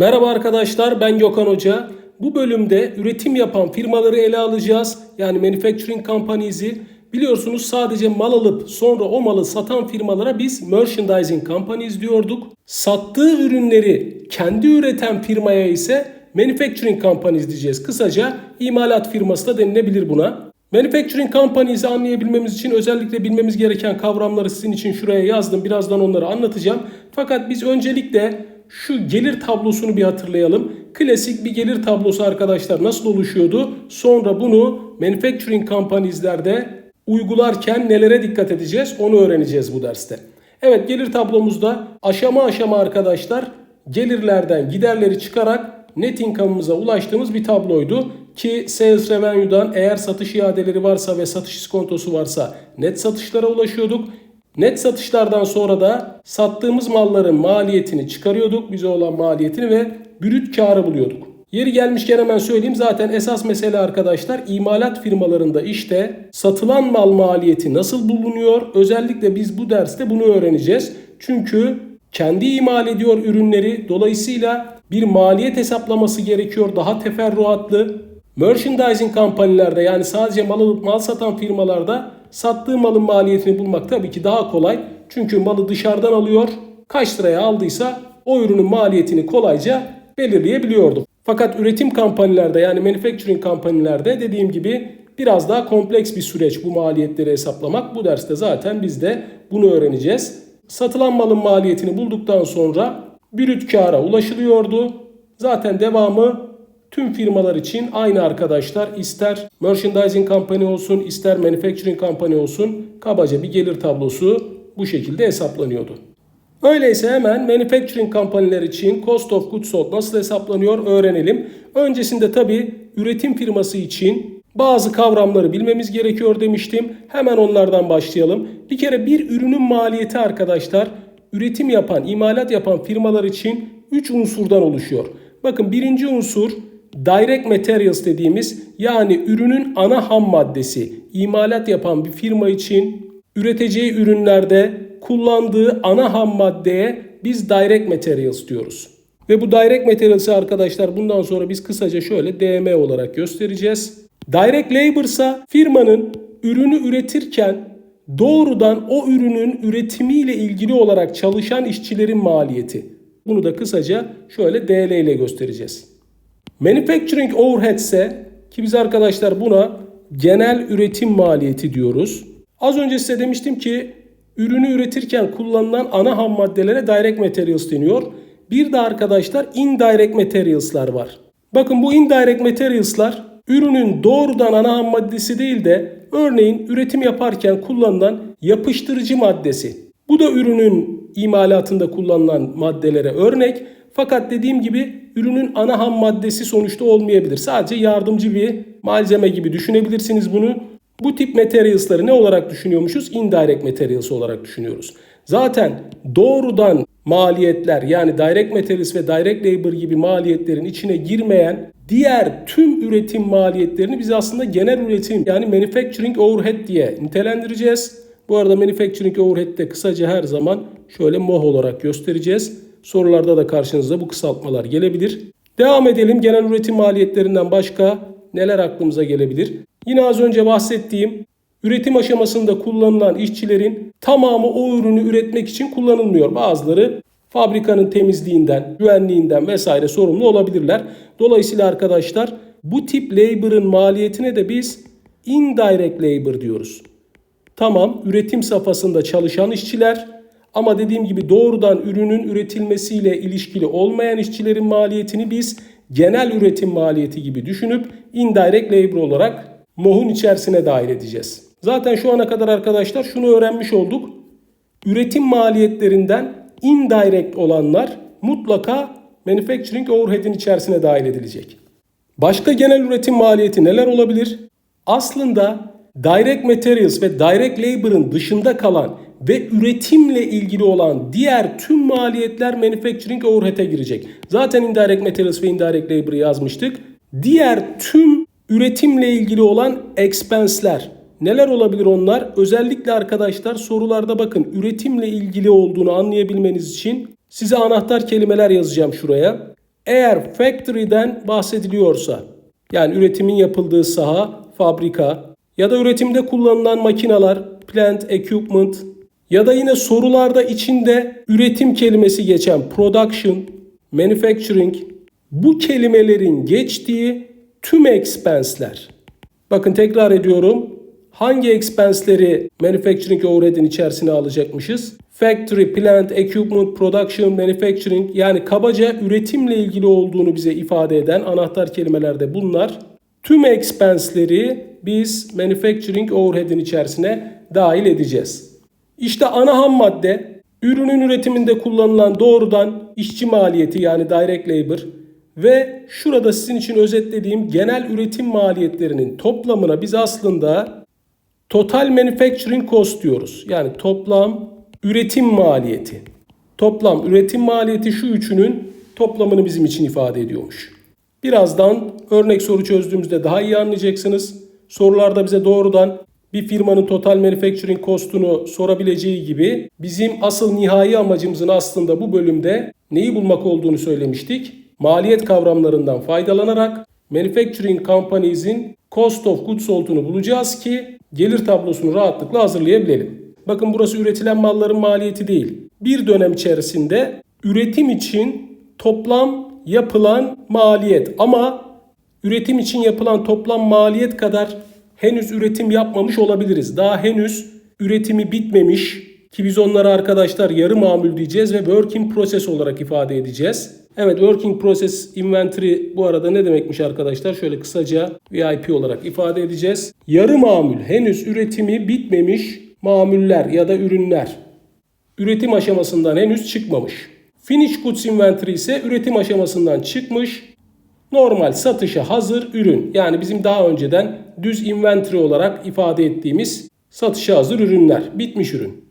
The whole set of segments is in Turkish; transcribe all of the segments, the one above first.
Merhaba arkadaşlar ben Gökhan Hoca. Bu bölümde üretim yapan firmaları ele alacağız. Yani manufacturing companies'i. Biliyorsunuz sadece mal alıp sonra o malı satan firmalara biz merchandising companies diyorduk. Sattığı ürünleri kendi üreten firmaya ise manufacturing companies diyeceğiz. Kısaca imalat firması da denilebilir buna. Manufacturing companies'i anlayabilmemiz için özellikle bilmemiz gereken kavramları sizin için şuraya yazdım. Birazdan onları anlatacağım. Fakat biz öncelikle şu gelir tablosunu bir hatırlayalım. Klasik bir gelir tablosu arkadaşlar nasıl oluşuyordu? Sonra bunu manufacturing companies'lerde uygularken nelere dikkat edeceğiz onu öğreneceğiz bu derste. Evet gelir tablomuzda aşama aşama arkadaşlar gelirlerden giderleri çıkarak net income'ımıza ulaştığımız bir tabloydu. Ki sales revenue'dan eğer satış iadeleri varsa ve satış iskontosu varsa net satışlara ulaşıyorduk. Net satışlardan sonra da sattığımız malların maliyetini çıkarıyorduk. Bize olan maliyetini ve brüt karı buluyorduk. Yeri gelmişken hemen söyleyeyim zaten esas mesele arkadaşlar imalat firmalarında işte satılan mal maliyeti nasıl bulunuyor? Özellikle biz bu derste bunu öğreneceğiz. Çünkü kendi imal ediyor ürünleri dolayısıyla bir maliyet hesaplaması gerekiyor daha teferruatlı. Merchandising kampanyalarda yani sadece mal alıp mal satan firmalarda sattığı malın maliyetini bulmak tabii ki daha kolay. Çünkü malı dışarıdan alıyor. Kaç liraya aldıysa o ürünün maliyetini kolayca belirleyebiliyorduk. Fakat üretim kampanyalarda yani manufacturing kampanyalarda dediğim gibi biraz daha kompleks bir süreç bu maliyetleri hesaplamak. Bu derste zaten biz de bunu öğreneceğiz. Satılan malın maliyetini bulduktan sonra brüt kâra ulaşılıyordu. Zaten devamı Tüm firmalar için aynı arkadaşlar ister merchandising company olsun ister manufacturing company olsun kabaca bir gelir tablosu bu şekilde hesaplanıyordu. Öyleyse hemen manufacturing company'ler için cost of goods sold nasıl hesaplanıyor öğrenelim. Öncesinde tabi üretim firması için bazı kavramları bilmemiz gerekiyor demiştim. Hemen onlardan başlayalım. Bir kere bir ürünün maliyeti arkadaşlar üretim yapan, imalat yapan firmalar için 3 unsurdan oluşuyor. Bakın birinci unsur Direct materials dediğimiz yani ürünün ana ham maddesi imalat yapan bir firma için üreteceği ürünlerde kullandığı ana ham maddeye biz direct materials diyoruz. Ve bu direct materials'ı arkadaşlar bundan sonra biz kısaca şöyle DM olarak göstereceğiz. Direct labor ise firmanın ürünü üretirken doğrudan o ürünün üretimiyle ilgili olarak çalışan işçilerin maliyeti. Bunu da kısaca şöyle DL ile göstereceğiz. Manufacturing overhead ise ki biz arkadaşlar buna genel üretim maliyeti diyoruz. Az önce size demiştim ki ürünü üretirken kullanılan ana ham maddelere direct materials deniyor. Bir de arkadaşlar indirect materials'lar var. Bakın bu indirect materials'lar ürünün doğrudan ana ham maddesi değil de örneğin üretim yaparken kullanılan yapıştırıcı maddesi. Bu da ürünün imalatında kullanılan maddelere örnek. Fakat dediğim gibi ürünün ana ham maddesi sonuçta olmayabilir. Sadece yardımcı bir malzeme gibi düşünebilirsiniz bunu. Bu tip materials'ları ne olarak düşünüyormuşuz? Indirect materials olarak düşünüyoruz. Zaten doğrudan maliyetler yani direct materials ve direct labor gibi maliyetlerin içine girmeyen diğer tüm üretim maliyetlerini biz aslında genel üretim yani manufacturing overhead diye nitelendireceğiz. Bu arada manufacturing overhead de kısaca her zaman şöyle MOH olarak göstereceğiz. Sorularda da karşınıza bu kısaltmalar gelebilir. Devam edelim. Genel üretim maliyetlerinden başka neler aklımıza gelebilir? Yine az önce bahsettiğim üretim aşamasında kullanılan işçilerin tamamı o ürünü üretmek için kullanılmıyor. Bazıları fabrikanın temizliğinden, güvenliğinden vesaire sorumlu olabilirler. Dolayısıyla arkadaşlar bu tip labor'ın maliyetine de biz indirect labor diyoruz. Tamam üretim safhasında çalışan işçiler ama dediğim gibi doğrudan ürünün üretilmesiyle ilişkili olmayan işçilerin maliyetini biz genel üretim maliyeti gibi düşünüp indirect labor olarak MOH'un içerisine dahil edeceğiz. Zaten şu ana kadar arkadaşlar şunu öğrenmiş olduk. Üretim maliyetlerinden indirect olanlar mutlaka manufacturing overhead'in içerisine dahil edilecek. Başka genel üretim maliyeti neler olabilir? Aslında direct materials ve direct labor'ın dışında kalan ve üretimle ilgili olan diğer tüm maliyetler manufacturing overhead'e girecek. Zaten indirect materials ve indirect labor'ı yazmıştık. Diğer tüm üretimle ilgili olan expense'ler neler olabilir onlar? Özellikle arkadaşlar sorularda bakın üretimle ilgili olduğunu anlayabilmeniz için size anahtar kelimeler yazacağım şuraya. Eğer factory'den bahsediliyorsa yani üretimin yapıldığı saha, fabrika ya da üretimde kullanılan makineler, plant, equipment ya da yine sorularda içinde üretim kelimesi geçen production, manufacturing bu kelimelerin geçtiği tüm expense'ler. Bakın tekrar ediyorum. Hangi expense'leri manufacturing overhead'in içerisine alacakmışız? Factory, plant, equipment, production, manufacturing yani kabaca üretimle ilgili olduğunu bize ifade eden anahtar kelimeler de bunlar. Tüm expense'leri biz manufacturing overhead'in içerisine dahil edeceğiz. İşte ana ham madde ürünün üretiminde kullanılan doğrudan işçi maliyeti yani direct labor ve şurada sizin için özetlediğim genel üretim maliyetlerinin toplamına biz aslında total manufacturing cost diyoruz. Yani toplam üretim maliyeti. Toplam üretim maliyeti şu üçünün toplamını bizim için ifade ediyormuş. Birazdan örnek soru çözdüğümüzde daha iyi anlayacaksınız. Sorularda bize doğrudan bir firmanın total manufacturing cost'unu sorabileceği gibi bizim asıl nihai amacımızın aslında bu bölümde neyi bulmak olduğunu söylemiştik. Maliyet kavramlarından faydalanarak manufacturing companies'in cost of goods sold'unu bulacağız ki gelir tablosunu rahatlıkla hazırlayabilelim. Bakın burası üretilen malların maliyeti değil. Bir dönem içerisinde üretim için toplam yapılan maliyet ama üretim için yapılan toplam maliyet kadar henüz üretim yapmamış olabiliriz. Daha henüz üretimi bitmemiş ki biz onlara arkadaşlar yarı mamul diyeceğiz ve working process olarak ifade edeceğiz. Evet working process inventory bu arada ne demekmiş arkadaşlar? Şöyle kısaca VIP olarak ifade edeceğiz. Yarı mamul henüz üretimi bitmemiş mamuller ya da ürünler. Üretim aşamasından henüz çıkmamış. Finish goods inventory ise üretim aşamasından çıkmış normal satışa hazır ürün. Yani bizim daha önceden düz inventory olarak ifade ettiğimiz satışa hazır ürünler. Bitmiş ürün.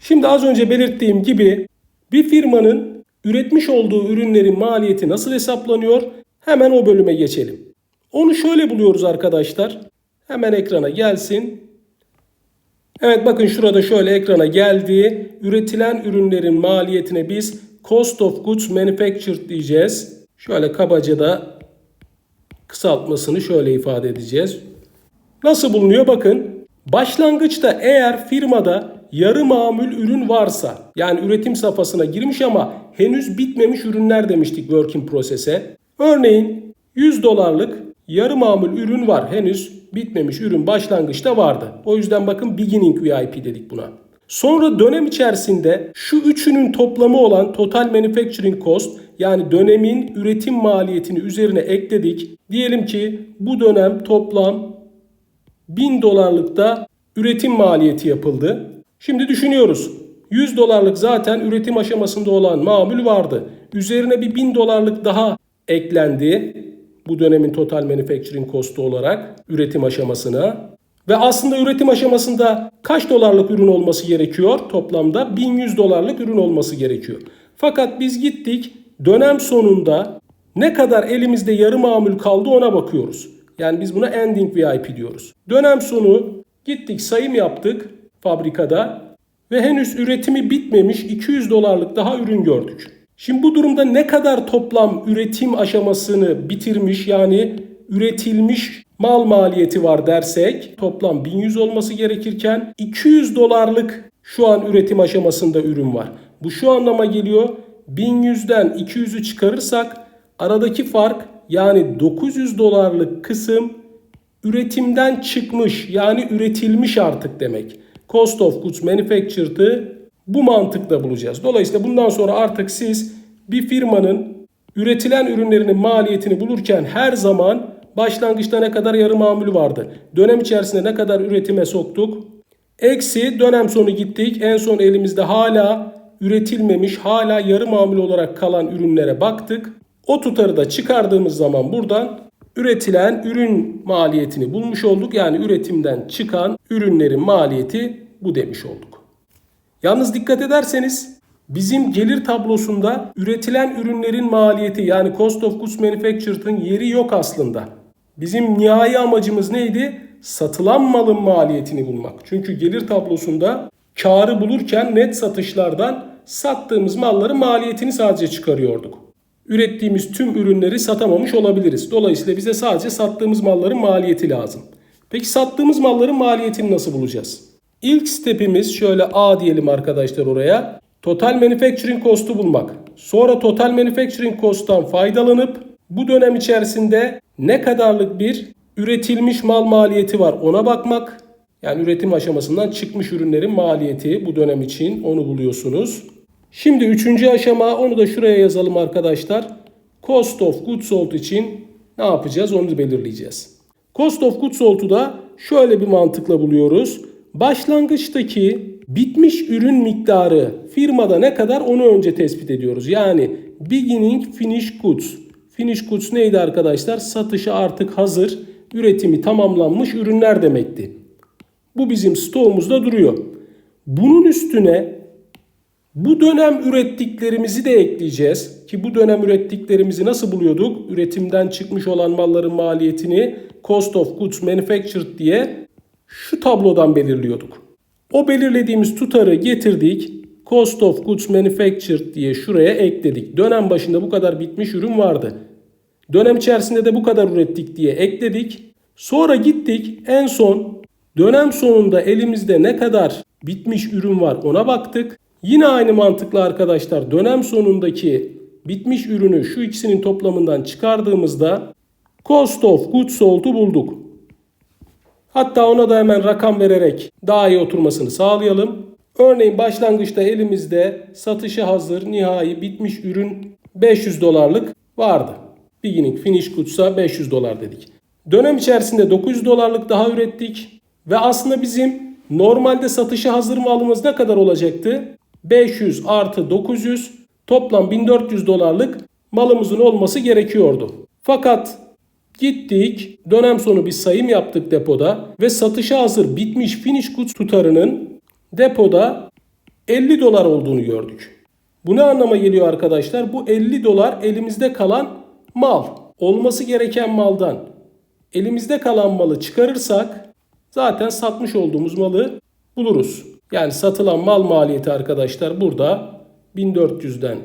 Şimdi az önce belirttiğim gibi bir firmanın üretmiş olduğu ürünlerin maliyeti nasıl hesaplanıyor? Hemen o bölüme geçelim. Onu şöyle buluyoruz arkadaşlar. Hemen ekrana gelsin. Evet bakın şurada şöyle ekrana geldi. Üretilen ürünlerin maliyetine biz cost of goods manufactured diyeceğiz. Şöyle kabaca da kısaltmasını şöyle ifade edeceğiz. Nasıl bulunuyor bakın. Başlangıçta eğer firmada yarı mamül ürün varsa yani üretim safhasına girmiş ama henüz bitmemiş ürünler demiştik work in process'e. Örneğin 100 dolarlık yarı mamül ürün var. Henüz bitmemiş ürün başlangıçta vardı. O yüzden bakın beginning VIP dedik buna. Sonra dönem içerisinde şu üçünün toplamı olan total manufacturing cost yani dönemin üretim maliyetini üzerine ekledik. Diyelim ki bu dönem toplam 1000 dolarlıkta üretim maliyeti yapıldı. Şimdi düşünüyoruz. 100 dolarlık zaten üretim aşamasında olan mamul vardı. Üzerine bir 1000 dolarlık daha eklendi. Bu dönemin total manufacturing costu olarak üretim aşamasına. Ve aslında üretim aşamasında kaç dolarlık ürün olması gerekiyor? Toplamda 1100 dolarlık ürün olması gerekiyor. Fakat biz gittik dönem sonunda ne kadar elimizde yarı mamul kaldı ona bakıyoruz. Yani biz buna ending VIP diyoruz. Dönem sonu gittik sayım yaptık fabrikada ve henüz üretimi bitmemiş 200 dolarlık daha ürün gördük. Şimdi bu durumda ne kadar toplam üretim aşamasını bitirmiş yani üretilmiş mal maliyeti var dersek toplam 1100 olması gerekirken 200 dolarlık şu an üretim aşamasında ürün var. Bu şu anlama geliyor 1100'den 200'ü çıkarırsak aradaki fark yani 900 dolarlık kısım üretimden çıkmış yani üretilmiş artık demek. Cost of goods manufactured'ı bu mantıkla bulacağız. Dolayısıyla bundan sonra artık siz bir firmanın üretilen ürünlerinin maliyetini bulurken her zaman başlangıçta ne kadar yarı mamul vardı. Dönem içerisinde ne kadar üretime soktuk. Eksi dönem sonu gittik. En son elimizde hala üretilmemiş, hala yarı mamul olarak kalan ürünlere baktık. O tutarı da çıkardığımız zaman buradan üretilen ürün maliyetini bulmuş olduk. Yani üretimden çıkan ürünlerin maliyeti bu demiş olduk. Yalnız dikkat ederseniz bizim gelir tablosunda üretilen ürünlerin maliyeti yani cost of goods manufactured'ın yeri yok aslında. Bizim nihai amacımız neydi? Satılan malın maliyetini bulmak. Çünkü gelir tablosunda karı bulurken net satışlardan sattığımız malların maliyetini sadece çıkarıyorduk. ürettiğimiz tüm ürünleri satamamış olabiliriz. Dolayısıyla bize sadece sattığımız malların maliyeti lazım. Peki sattığımız malların maliyetini nasıl bulacağız? İlk stepimiz şöyle A diyelim arkadaşlar oraya. Total Manufacturing Cost'u bulmak. Sonra Total Manufacturing Cost'tan faydalanıp bu dönem içerisinde ne kadarlık bir üretilmiş mal maliyeti var ona bakmak. Yani üretim aşamasından çıkmış ürünlerin maliyeti bu dönem için onu buluyorsunuz. Şimdi üçüncü aşama onu da şuraya yazalım arkadaşlar. Cost of goods sold için ne yapacağız onu belirleyeceğiz. Cost of goods sold'u da şöyle bir mantıkla buluyoruz. Başlangıçtaki bitmiş ürün miktarı firmada ne kadar onu önce tespit ediyoruz. Yani beginning finish goods. Finish goods neydi arkadaşlar? Satışa artık hazır, üretimi tamamlanmış ürünler demekti. Bu bizim stoğumuzda duruyor. Bunun üstüne bu dönem ürettiklerimizi de ekleyeceğiz. Ki bu dönem ürettiklerimizi nasıl buluyorduk? Üretimden çıkmış olan malların maliyetini cost of goods manufactured diye şu tablodan belirliyorduk. O belirlediğimiz tutarı getirdik. Cost of goods manufactured diye şuraya ekledik. Dönem başında bu kadar bitmiş ürün vardı. Dönem içerisinde de bu kadar ürettik diye ekledik. Sonra gittik en son dönem sonunda elimizde ne kadar bitmiş ürün var ona baktık. Yine aynı mantıkla arkadaşlar dönem sonundaki bitmiş ürünü şu ikisinin toplamından çıkardığımızda cost of goods sold'u bulduk. Hatta ona da hemen rakam vererek daha iyi oturmasını sağlayalım. Örneğin başlangıçta elimizde satışa hazır nihai bitmiş ürün 500 dolarlık vardı. Beginning finish goods'a 500 dolar dedik. Dönem içerisinde 900 dolarlık daha ürettik ve aslında bizim normalde satışa hazır malımız ne kadar olacaktı? 500 artı 900 toplam 1400 dolarlık malımızın olması gerekiyordu. Fakat gittik dönem sonu bir sayım yaptık depoda ve satışa hazır bitmiş finish goods tutarının depoda 50 dolar olduğunu gördük. Bu ne anlama geliyor arkadaşlar? Bu 50 dolar elimizde kalan mal. Olması gereken maldan elimizde kalan malı çıkarırsak zaten satmış olduğumuz malı buluruz. Yani satılan mal maliyeti arkadaşlar burada 1400'den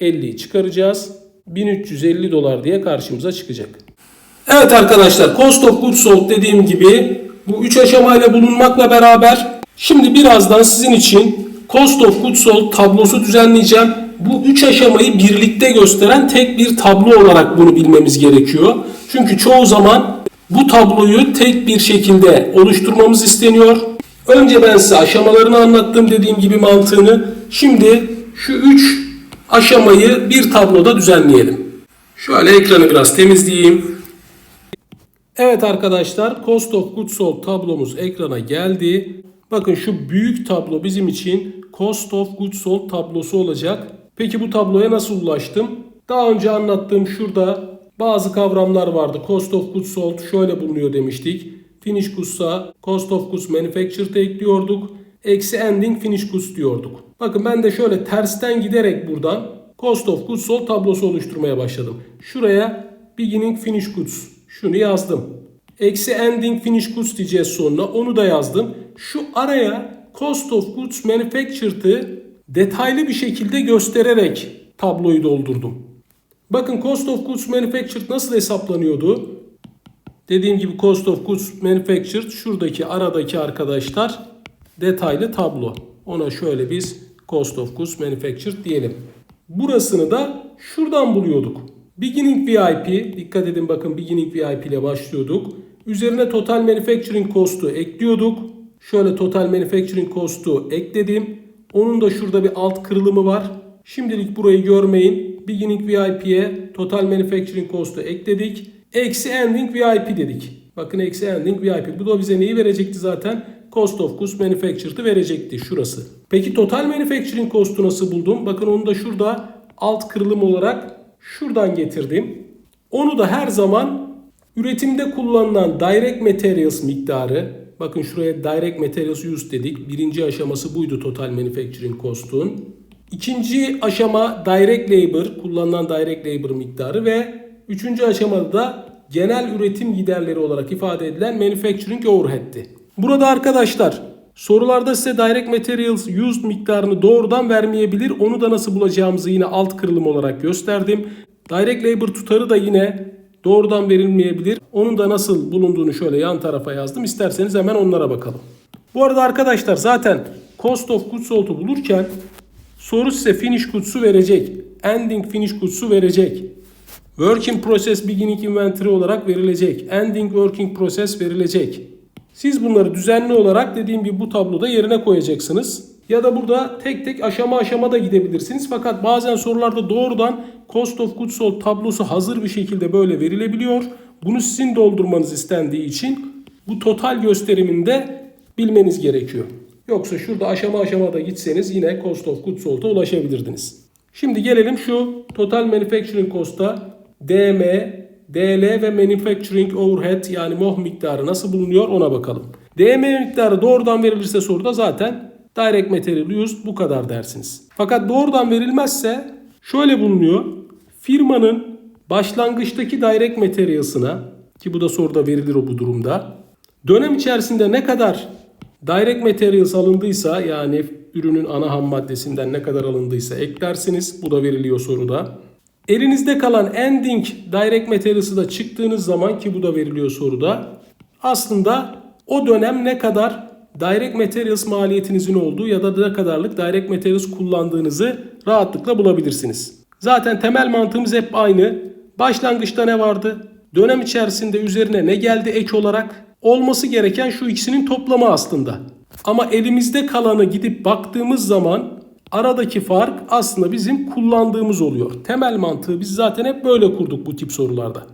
50'yi çıkaracağız. 1350 dolar diye karşımıza çıkacak. Evet arkadaşlar Cost of Goods Sold dediğim gibi bu 3 aşamayla bulunmakla beraber şimdi birazdan sizin için Cost of Goods Sold tablosu düzenleyeceğim. Bu 3 aşamayı birlikte gösteren tek bir tablo olarak bunu bilmemiz gerekiyor. Çünkü çoğu zaman bu tabloyu tek bir şekilde oluşturmamız isteniyor. Önce ben size aşamalarını anlattım dediğim gibi mantığını. Şimdi şu 3 aşamayı bir tabloda düzenleyelim. Şöyle ekranı biraz temizleyeyim. Evet arkadaşlar Cost of Goods Sold tablomuz ekrana geldi. Bakın şu büyük tablo bizim için Cost of Goods Sold tablosu olacak. Peki bu tabloya nasıl ulaştım? Daha önce anlattığım şurada bazı kavramlar vardı. Cost of Goods Sold şöyle bulunuyor demiştik. Finish Goods'a Cost of Goods Manufactured ekliyorduk. Eksi Ending Finish Goods diyorduk. Bakın ben de şöyle tersten giderek buradan Cost of Goods Sold tablosu oluşturmaya başladım. Şuraya Beginning Finish Goods şunu yazdım. Eksi Ending Finish Goods diyeceğiz sonra onu da yazdım. Şu araya Cost of Goods Manufactured'ı detaylı bir şekilde göstererek tabloyu doldurdum. Bakın Cost of Goods Manufactured nasıl hesaplanıyordu? Dediğim gibi Cost of Goods Manufactured şuradaki aradaki arkadaşlar detaylı tablo. Ona şöyle biz Cost of Goods Manufactured diyelim. Burasını da şuradan buluyorduk. Beginning VIP, dikkat edin bakın Beginning VIP ile başlıyorduk. Üzerine Total Manufacturing Cost'u ekliyorduk. Şöyle Total Manufacturing Cost'u ekledim. Onun da şurada bir alt kırılımı var. Şimdilik burayı görmeyin. Beginning VIP'ye Total Manufacturing Cost'u ekledik. Eksi Ending VIP dedik. Bakın eksi Ending VIP. Bu da bize neyi verecekti zaten? Cost of Goods Manufactured'ı verecekti şurası. Peki Total Manufacturing Cost'u nasıl buldum? Bakın onu da şurada alt kırılım olarak şuradan getirdim. Onu da her zaman üretimde kullanılan Direct Materials miktarı Bakın şuraya Direct Materials Used dedik. Birinci aşaması buydu Total Manufacturing Cost'un. İkinci aşama Direct Labor, kullanılan Direct Labor miktarı ve üçüncü aşamada da genel üretim giderleri olarak ifade edilen Manufacturing Overhead'ti. Burada arkadaşlar sorularda size Direct Materials Used miktarını doğrudan vermeyebilir. Onu da nasıl bulacağımızı yine alt kırılım olarak gösterdim. Direct labor tutarı da yine doğrudan verilmeyebilir. Onun da nasıl bulunduğunu şöyle yan tarafa yazdım. İsterseniz hemen onlara bakalım. Bu arada arkadaşlar zaten cost of goods sold'u bulurken soru size finish goods'u verecek. Ending finish goods'u verecek. Working process beginning inventory olarak verilecek. Ending working process verilecek. Siz bunları düzenli olarak dediğim gibi bu tabloda yerine koyacaksınız. Ya da burada tek tek aşama aşama da gidebilirsiniz. Fakat bazen sorularda doğrudan cost of goods sold tablosu hazır bir şekilde böyle verilebiliyor. Bunu sizin doldurmanız istendiği için bu total gösteriminde bilmeniz gerekiyor. Yoksa şurada aşama aşama da gitseniz yine cost of goods sold'a ulaşabilirdiniz. Şimdi gelelim şu total manufacturing cost'a DM, DL ve manufacturing overhead yani MOH miktarı nasıl bulunuyor ona bakalım. DM miktarı doğrudan verilirse soruda zaten direct material used bu kadar dersiniz. Fakat doğrudan verilmezse şöyle bulunuyor. Firmanın başlangıçtaki direct materials'ına ki bu da soruda verilir o bu durumda. Dönem içerisinde ne kadar direct materials alındıysa yani ürünün ana ham maddesinden ne kadar alındıysa eklersiniz. Bu da veriliyor soruda. Elinizde kalan ending direct materials'ı da çıktığınız zaman ki bu da veriliyor soruda. Aslında o dönem ne kadar direct materials maliyetinizin olduğu ya da ne kadarlık direct materials kullandığınızı rahatlıkla bulabilirsiniz. Zaten temel mantığımız hep aynı. Başlangıçta ne vardı? Dönem içerisinde üzerine ne geldi ek olarak? Olması gereken şu ikisinin toplamı aslında. Ama elimizde kalanı gidip baktığımız zaman aradaki fark aslında bizim kullandığımız oluyor. Temel mantığı biz zaten hep böyle kurduk bu tip sorularda.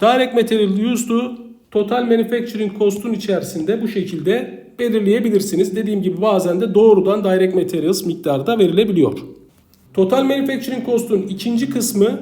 Direct material used'u total manufacturing cost'un içerisinde bu şekilde belirleyebilirsiniz. Dediğim gibi bazen de doğrudan direct materials miktarı da verilebiliyor. Total manufacturing cost'un ikinci kısmı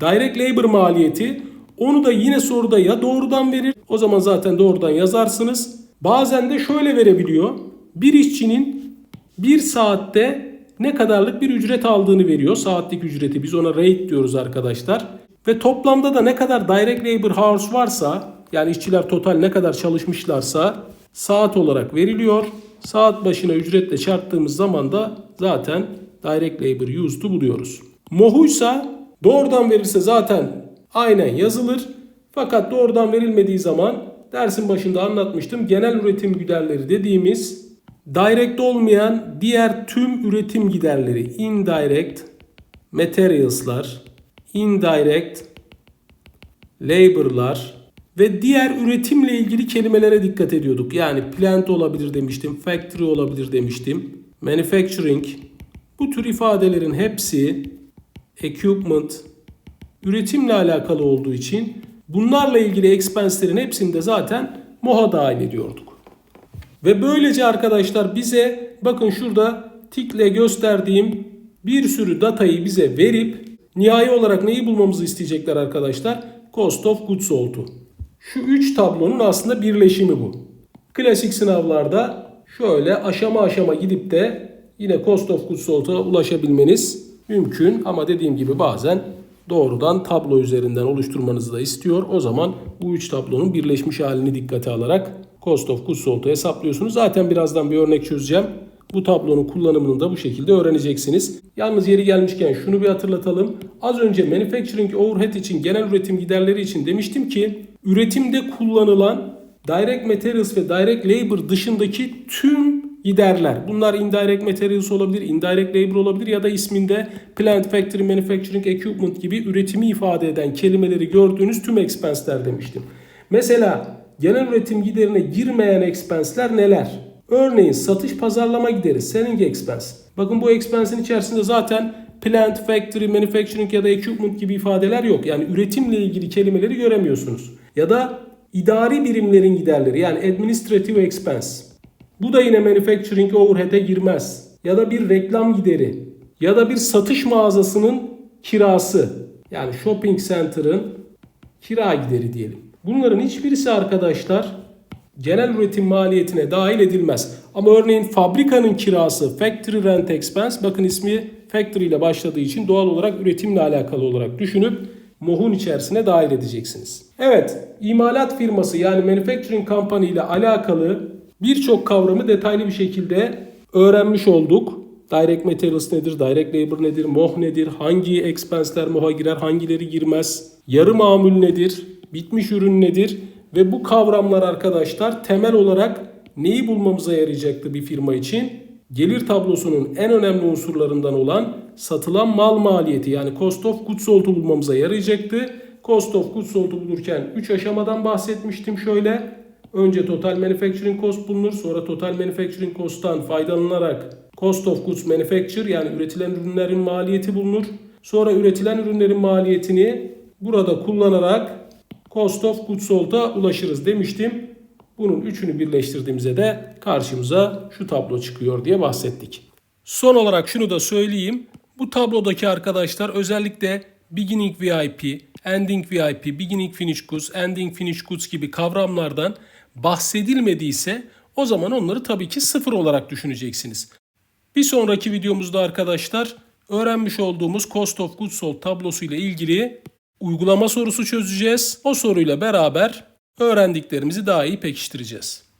direct labor maliyeti. Onu da yine soruda ya doğrudan verir. O zaman zaten doğrudan yazarsınız. Bazen de şöyle verebiliyor. Bir işçinin bir saatte ne kadarlık bir ücret aldığını veriyor. Saatlik ücreti biz ona rate diyoruz arkadaşlar. Ve toplamda da ne kadar direct labor hours varsa yani işçiler total ne kadar çalışmışlarsa saat olarak veriliyor. Saat başına ücretle çarptığımız zaman da zaten direct labor used'u buluyoruz. MOH'uysa doğrudan verirse zaten aynen yazılır. Fakat doğrudan verilmediği zaman dersin başında anlatmıştım. Genel üretim giderleri dediğimiz direct olmayan diğer tüm üretim giderleri indirect materials'lar, indirect labor'lar ve diğer üretimle ilgili kelimelere dikkat ediyorduk. Yani plant olabilir demiştim, factory olabilir demiştim, manufacturing. Bu tür ifadelerin hepsi equipment, üretimle alakalı olduğu için bunlarla ilgili expense'lerin hepsini de zaten MOH'a dahil ediyorduk. Ve böylece arkadaşlar bize bakın şurada tikle gösterdiğim bir sürü datayı bize verip nihai olarak neyi bulmamızı isteyecekler arkadaşlar? Cost of goods sold'u. Şu üç tablonun aslında birleşimi bu. Klasik sınavlarda şöyle aşama aşama gidip de yine cost of goods sold'a ulaşabilmeniz mümkün ama dediğim gibi bazen doğrudan tablo üzerinden oluşturmanızı da istiyor. O zaman bu üç tablonun birleşmiş halini dikkate alarak cost of goods sold'u hesaplıyorsunuz. Zaten birazdan bir örnek çözeceğim. Bu tablonun kullanımını da bu şekilde öğreneceksiniz. Yalnız yeri gelmişken şunu bir hatırlatalım. Az önce manufacturing overhead için genel üretim giderleri için demiştim ki üretimde kullanılan direct materials ve direct labor dışındaki tüm giderler. Bunlar indirect materials olabilir, indirect labor olabilir ya da isminde plant, factory, manufacturing, equipment gibi üretimi ifade eden kelimeleri gördüğünüz tüm expense'ler demiştim. Mesela genel üretim giderine girmeyen expense'ler neler? Örneğin satış pazarlama gideri, selling expense. Bakın bu expense'in içerisinde zaten plant, factory, manufacturing ya da equipment gibi ifadeler yok. Yani üretimle ilgili kelimeleri göremiyorsunuz. Ya da idari birimlerin giderleri yani administrative expense. Bu da yine manufacturing overhead'e girmez. Ya da bir reklam gideri. Ya da bir satış mağazasının kirası. Yani shopping center'ın kira gideri diyelim. Bunların hiçbirisi arkadaşlar genel üretim maliyetine dahil edilmez. Ama örneğin fabrikanın kirası factory rent expense bakın ismi factory ile başladığı için doğal olarak üretimle alakalı olarak düşünüp MOH'un içerisine dahil edeceksiniz. Evet, imalat firması yani manufacturing company ile alakalı birçok kavramı detaylı bir şekilde öğrenmiş olduk. Direct materials nedir? Direct labor nedir? MOH nedir? Hangi expense'ler MOH'a girer? Hangileri girmez? Yarı mamul nedir? Bitmiş ürün nedir? Ve bu kavramlar arkadaşlar temel olarak neyi bulmamıza yarayacaktı bir firma için? Gelir tablosunun en önemli unsurlarından olan satılan mal maliyeti yani cost of goods sold'u bulmamıza yarayacaktı. Cost of goods sold'u bulurken 3 aşamadan bahsetmiştim şöyle. Önce total manufacturing cost bulunur. Sonra total manufacturing cost'tan faydalanarak cost of goods manufacture yani üretilen ürünlerin maliyeti bulunur. Sonra üretilen ürünlerin maliyetini burada kullanarak cost of goods sold'a ulaşırız demiştim. Bunun üçünü birleştirdiğimizde de karşımıza şu tablo çıkıyor diye bahsettik. Son olarak şunu da söyleyeyim. Bu tablodaki arkadaşlar özellikle beginning VIP, ending VIP, beginning finish goods, ending finish goods gibi kavramlardan bahsedilmediyse o zaman onları tabii ki sıfır olarak düşüneceksiniz. Bir sonraki videomuzda arkadaşlar öğrenmiş olduğumuz Cost of Goods Sold tablosu ile ilgili uygulama sorusu çözeceğiz. O soruyla beraber öğrendiklerimizi daha iyi pekiştireceğiz.